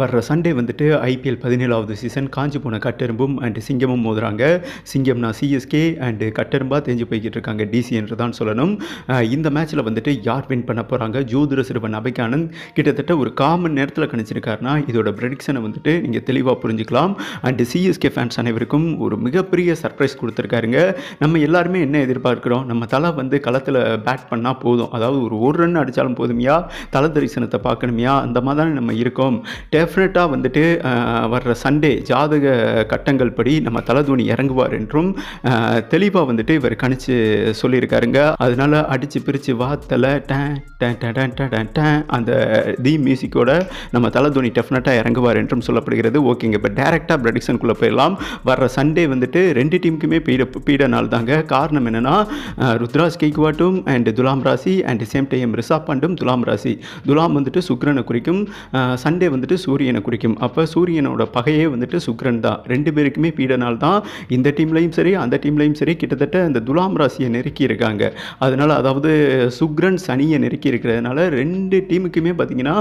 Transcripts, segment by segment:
வர்ற சண்டே வந்துட்டு ஐபிஎல் பதினேழாவது சீசன் காஞ்சி போன கட்டெரும்பும் அண்ட் சிங்கமும் மோதுறாங்க. சிங்கம்னா சிஎஸ்கே அண்டு கட்டெரும்பாக தெரிஞ்சு போய்கிட்டு இருக்காங்க. டிசி என்று தான் சொல்லணும். இந்த மேட்ச்சில் வந்துட்டு யார் வின் பண்ண போகிறாங்க ஜோதிர சிறுவன் அபைக்கானந்த் கிட்டத்தட்ட ஒரு காமன் நேரத்தில் கணிச்சிருக்காருன்னா இதோட ப்ரெடிக்ஷனை வந்துட்டு நீங்கள் தெளிவாக புரிஞ்சுக்கலாம். அண்டு சிஎஸ்கே ஃபேன்ஸ் அனைவருக்கும் ஒரு மிகப்பெரிய சர்ப்ரைஸ் கொடுத்துருக்காருங்க. நம்ம எல்லாருமே என்ன எதிர்பார்க்குறோம்? நம்ம தலை வந்து களத்தில் பேட் பண்ணால் போதும். அதாவது ஒரு ஒரு ரன் அடித்தாலும் போதுமையா? தலை தரிசனத்தை பார்க்கணுமையா? அந்த மாதிரி தானே நம்ம இருக்கோம். டெஃபினட்டாக வந்துட்டு வர்ற சண்டே ஜாதக கட்டங்கள் படி நம்ம தலதோனி இறங்குவார் என்றும் தெளிவாக வந்துட்டு இவர் கணிச்சு சொல்லியிருக்காருங்க. அதனால அடித்து பிரித்து வாத்தலை டேன் டேன் டேன் டேன் டேன் அந்த தி மியூசிக்கோட நம்ம தலதோனி டெஃபினட்டாக இறங்குவார் என்றும் சொல்லப்படுகிறது. ஓகேங்க இப்போ டேரெக்டாக ப்ரடிக்ஷனுக்குள்ளே போயிடலாம். வர்ற சண்டே வந்துட்டு ரெண்டு டீமுக்குமே பீட பீட நாள் தாங்க. காரணம் என்னென்னா ருத்ராஜ் கேக்வாட்டும் அண்ட் துலாம் ராசி அண்ட் சேம் டைம் ரிஷாப் பாண்டும் துலாம் ராசி. துலாம் வந்துட்டு சுக்ரனை குறிக்கும். சண்டே வந்துட்டு சூரியனை குறிக்கும். அப்போ சூரியனோட பகையே வந்துட்டு சுக்ரன் தான். ரெண்டு பேருக்குமே பீட நாள் தான். இந்த டீம்லையும் சரி அந்த டீம்லையும் சரி கிட்டத்தட்ட இந்த துலாம் ராசியை நெருக்கி இருக்காங்க. அதனால் அதாவது சுக்ரன் சனியை நெருக்கி இருக்கிறதுனால ரெண்டு டீமுக்குமே பார்த்தீங்கன்னா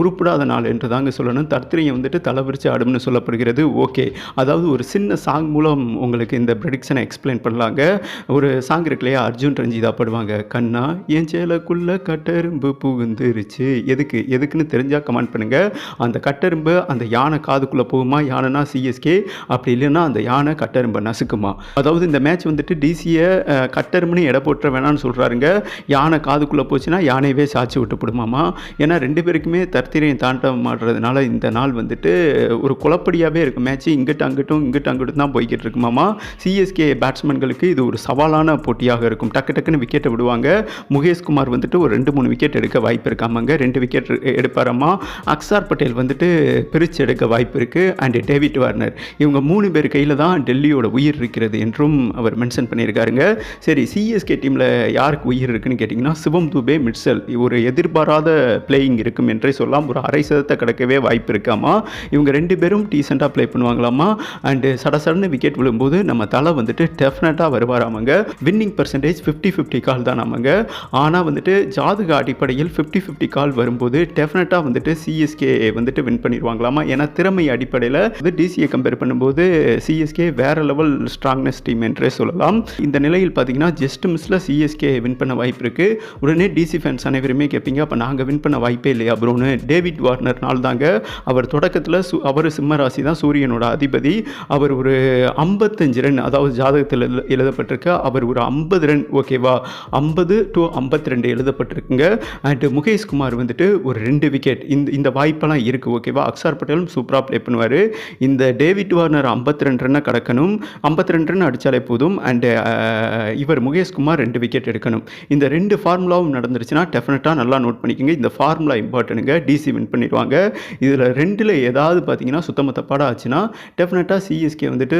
உருப்படாத நாள் என்று தாங்க சொல்லணும். தர்த்திரையை வந்துட்டு தலைவிரிச்சு ஆடும்னு சொல்லப்படுகிறது. ஓகே. அதாவது ஒரு சின்ன சாங் மூலம் உங்களுக்கு இந்த ப்ரெடிக்ஷனை எக்ஸ்பிளைன் பண்ணலாங்க. ஒரு சாங் இருக்கு இல்லையா? அர்ஜுன் ரஞ்சிதா பாடுவாங்க. கண்ணா என் சேலைக்குள்ள கட்டெரும்பு புகுந்துருச்சு. எதுக்கு? எதுக்குன்னு தெரிஞ்சால் கமெண்ட் பண்ணுங்கள் அந்த கட்டெரும்பு அந்த யானை காதுக்குள்ளே போகுமா? யானைனா சிஎஸ்கே அப்படி இல்லைன்னா அந்த யானை கட்டெரும்பை நசுக்குமா? அதாவது இந்த மேட்ச் வந்துட்டு டிசியை கட்டெரும்புன்னு எடை போட்டுற வேணாம்னு சொல்கிறாருங்க யானை காதுக்குள்ளே போச்சுன்னா யானையவே சாட்சி விட்டு போடுமாமா? ஏன்னா ரெண்டு பேருக்குமே தர்த்திரையும் தாண்ட மாட்டுறதுனால இந்த நாள் வந்துட்டு ஒரு குழப்படியாகவே இருக்கும். மேட்ச் இங்கிட்டு அங்கிட்டும் இங்கிட்டு அங்கிட்டும் தான் போய்கிட்டு இருக்குமாமா? சிஎஸ்கே பேட்ஸ்மேன்களுக்கு இது ஒரு சவாலான போட்டியாக இருக்கும். டக்கு டக்குன்னு விக்கெட்டை விடுவாங்க. முகேஷ்குமார் வந்துட்டு ஒரு ரெண்டு மூணு விக்கெட் எடுக்க வாய்ப்பு இருக்காமங்க. ரெண்டு விக்கெட் எடுப்பாராமா? அக்சார் பட்டேல் வந்துட்டு பிரித்து எடுக்க வாய்ப்பு இருக்குது அண்ட் டேவிட் வார்னர் இவங்க மூணு பேர் கையில் தான் டெல்லியோட உயிர் இருக்கிறது என்றும் அவர் மென்ஷன் பண்ணியிருக்காருங்க. சரி சிஎஸ்கே டீமில் யாருக்கு உயிர் இருக்குன்னு கேட்டிங்கன்னா சிவம் துபே மிட்சல் ஒரு எதிர்பாராத பிளேயிங் இருக்கும் என்றே சொல்லலாம். ஒரு அரை சதத்தை கிடக்கவே வாய்ப்பு இருக்காமா? இவங்க ரெண்டு பேரும் டீசெண்டாக ப்ளே பண்ணுவாங்களாமா? அண்டு சட விக்கெட் விழும்போது நம்ம தலை வந்துட்டு டெஃபினட்டாக வருவாராமங்க. வின்னிங் பர்சன்டேஜ் ஃபிஃப்டி ஃபிஃப்டி கால் தான் ஆமாங்க. ஆனால் வந்துட்டு ஜாதக அடிப்படையில் ஃபிஃப்டி ஃபிஃப்டி கால் வரும்போது டெஃபினட்டாக வந்துட்டு சிஎஸ்கே வந்துட்டு வின் பண்ணிடுவாங்களாமா? ஏன்னா திறமை அடிப்படையில் வந்து டிசியை கம்பேர் பண்ணும்போது சிஎஸ்கே வேற லெவல் ஸ்ட்ராங்னஸ் டீம் என்றே சொல்லலாம். இந்த நிலையில் பார்த்தீங்கன்னா ஜஸ்ட் மிஸ்ல சிஎஸ்கே வின் பண்ண வாய்ப்பு இருக்கு. உடனே டிசி ஃபேன்ஸ் அனைவருமே கேட்பீங்க அப்போ நாங்கள் வின் பண்ண வாய்ப்பே இல்லையா ப்ரோன்னு டேவிட் வார்னர்னால் தாங்க அவர் தொடக்கத்தில் சு அவர் சிம்ம ராசி தான் சூரியனோட அதிபதி. அவர் ஒரு ஐம்பத்தஞ்சு ரன் அதாவது ஜாதகத்தில் எழுதப்பட்டிருக்க அவர் ஒரு ஐம்பது ரன் ஓகேவா ஐம்பது டு ஐம்பத்தி ரெண்டு எழுதப்பட்டிருக்குங்க அண்ட் முகேஷ்குமார் வந்துட்டு ஒரு ரெண்டு விக்கெட் இந்த இந்த வாய்ப்பெல்லாம் இருக்குது ஓகேவா அக்ஷர் பட்டேலும் சூப்பராக ப்ளே பண்ணுவார். இந்த டேவிட் வார்னர் ஐம்பத்தி ரெண்டு ரன்னை கடக்கணும். ஐம்பத்தி ரெண்டு ரன் அடித்தாலே போதும். அண்டு uh, இவர் முகேஷ்குமார் ரெண்டு விக்கெட் எடுக்கணும். இந்த ரெண்டு ஃபார்முலாவும் நடந்துருச்சுன்னா டெஃபினட்டாக நல்லா நோட் பண்ணிக்கோங்க. இந்த ஃபார்முலா இம்பார்ட்டனுங்க டிசி வின் பண்ணிடுவாங்க. இதில் ரெண்டில் ஏதாவது பார்த்தீங்கன்னா சுத்தமத்த பாடம் ஆச்சுன்னா டெஃபினட்டாக சிஎஸ்கே வந்துட்டு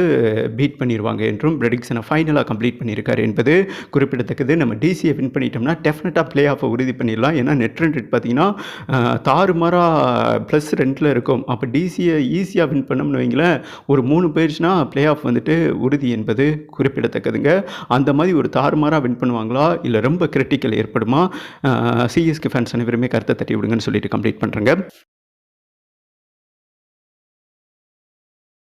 பீட் பண்ணிடுவாங்க என்றும் ப்ரெடிக்ஷனை ஃபைனலாக கம்ப்ளீட் பண்ணியிருக்காரு என்பது குறிப்பிடத்தக்கது. நம்ம டிசியை வின் பண்ணிட்டோம்னா டெஃபினட்டாக ப்ளே ஆஃபை உறுதி பண்ணிடலாம். ஏன்னா நெட் ரன் ரேட் பார்த்தீங்கன்னா தாறுமாறாக ப்ளஸ் ரெண்டில் இருக்கும். அப்போ டிசியை ஈஸியாக வின் பண்ணோம்னு வைங்களேன் ஒரு மூணு போயிடுச்சுன்னா ப்ளே ஆஃப் வந்துட்டு உறுதி என்பது குறிப்பிடத்தக்கதுங்க. அந்த மாதிரி ஒரு தாறுமாறாக வின் பண்ணுவாங்களா? இல்லை ரொம்ப கிரிட்டிக்கல் ஏற்படுமா? சிஎஸ்கே ஃபேன்ஸ் அனைவருமே கருத்தை தட்டி விடுங்கன்னு சொல்லிட்டு கம்ப்ளீட் பண்ணுறேங்க